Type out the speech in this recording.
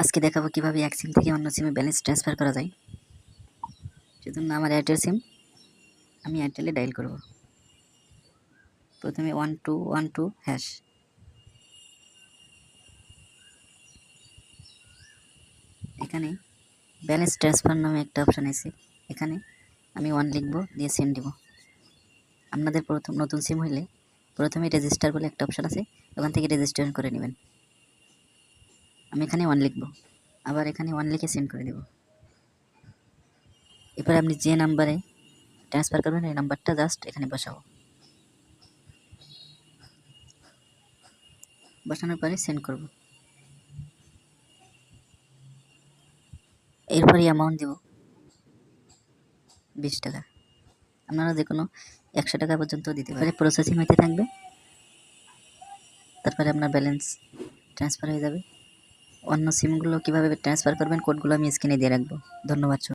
আজকে দেখাবো কীভাবে এক সিম থেকে অন্য সিমে ব্যালেন্স ট্রান্সফার করা যায়। সেজন্য আমার এয়ারটেল সিম আমি এয়ারটেলে ডায়াল করব। প্রথমে one two one two hash এখানে ব্যালেন্স ট্রান্সফার নামে একটা অপশান আছে। এখানে আমি ওয়ান লিখব, দিয়ে সেন্ড দিব। আপনাদের প্রথম নতুন সিম হইলে প্রথমে রেজিস্টার বলে একটা অপশান আছে। ওখান থেকে রেজিস্ট্রেশন করে নেবেন। আমি এখানে ওয়ান লিখব। আবার এখানে ওয়ান লিখে সেন্ড করে দেব। এরপরে আপনি যে নাম্বারে ট্রান্সফার করবেন, এই নাম্বারটা জাস্ট এখানে বসাবো। বসানোর পরে সেন্ড করব। এরপরে অ্যামাউন্ট দেব বিশ টাকা। আপনারা যে কোনো একশো টাকা পর্যন্ত দিতে পারে প্রসেসিং হইতে থাকবে। তারপরে আপনার ব্যালেন্স ট্রান্সফার হয়ে যাবে। অন্য সিমগুলো কীভাবে ট্রান্সফার করবেন কোডগুলো আমি স্ক্রিনে দিয়ে রাখব। ধন্যবাদ